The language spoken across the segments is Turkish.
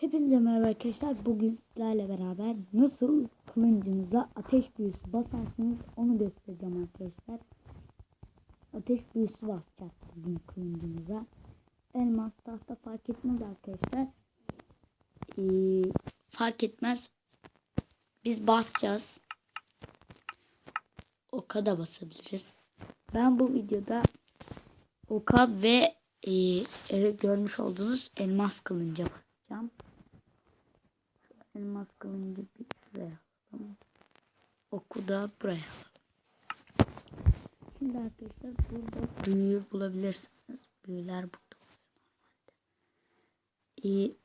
Hepinize merhaba arkadaşlar. Bugün sizlerle beraber nasıl kılıncınıza ateş büyüsü basarsınız onu göstereceğim arkadaşlar. Ateş büyüsü basacağız bugün kılıncınıza. Elmas tahta fark etmez arkadaşlar. Ee, fark etmez. Biz basacağız. Oka da basabiliriz. Ben bu videoda oka ve e, e, görmüş olduğunuz elmas kılınca basacağım. Elmas kılıncı bir şuraya alalım. Oku da buraya alalım. Şimdi arkadaşlar burada büyü bulabilirsiniz. Büyüler burada normalde. E,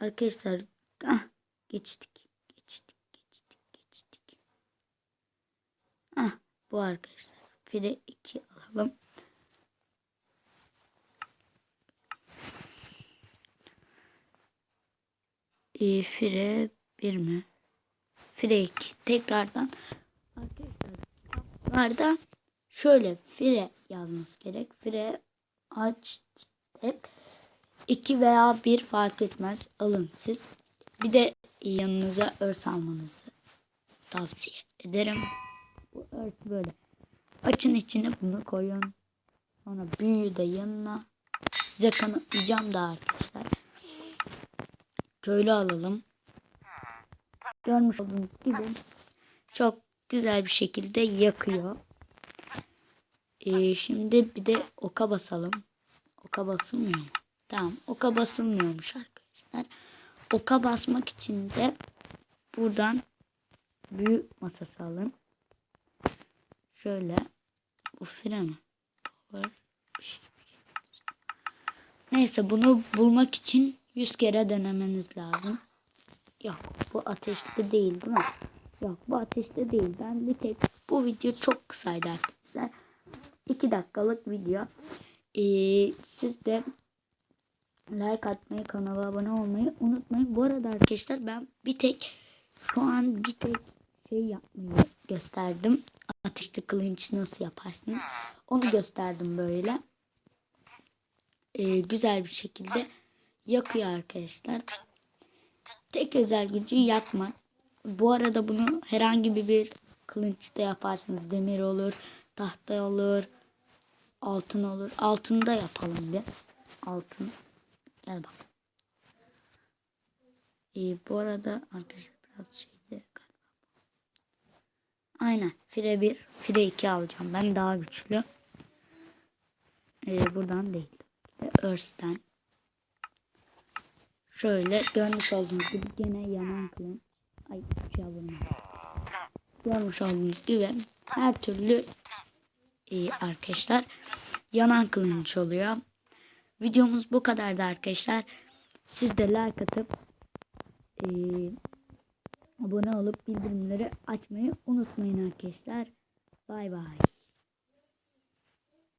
arkadaşlar ah, geçtik. Geçtik. Geçtik. Geçtik. Ah, bu arkadaşlar. Fire 2 alalım. e, fire 1 mi? Fire 2. Tekrardan arkadaşlar kitaplarda şöyle fire yazması gerek. Fire aç hep 2 veya 1 fark etmez. Alın siz. Bir de yanınıza örs almanızı tavsiye ederim. Bu örs böyle. Açın içine bunu koyun. Sonra büyüyü de yanına. Size kanıtlayacağım da arkadaşlar. Köylü alalım. Görmüş olduğunuz gibi çok güzel bir şekilde yakıyor. Ee, şimdi bir de oka basalım. Oka basılmıyor? Tamam oka basılmıyormuş arkadaşlar. Oka basmak için de buradan büyük masası alın. Şöyle bu fire mi? Var. Neyse bunu bulmak için 100 kere denemeniz lazım. Yok bu ateşli değil değil mi? Yok bu ateşli değil. Ben bir tek bu video çok kısaydı arkadaşlar. 2 dakikalık video. Ee, siz de like atmayı, kanala abone olmayı unutmayın. Bu arada arkadaşlar ben bir tek şu an bir tek şey yapmayı gösterdim. Ateşli kılınç nasıl yaparsınız? Onu gösterdim böyle. Ee, güzel bir şekilde yakıyor arkadaşlar. Tek özel gücü yakmak. Bu arada bunu herhangi bir kılınçta yaparsınız. Demir olur, tahta olur, altın olur. Altında yapalım bir. Altın. Gel bak. Ee, bu arada arkadaşlar biraz şeyde galiba. Aynen. Fire 1, Fire 2 alacağım. Ben daha güçlü. Ee, buradan değil. Örsten. Şöyle görmüş olduğunuz gibi gene yanan kılın. Ay uçağa vurma. Görmüş olduğunuz gibi her türlü e, arkadaşlar yanan kılınç oluyor. Videomuz bu kadardı arkadaşlar. Siz de like atıp e, abone olup bildirimleri açmayı unutmayın arkadaşlar. Bay bay.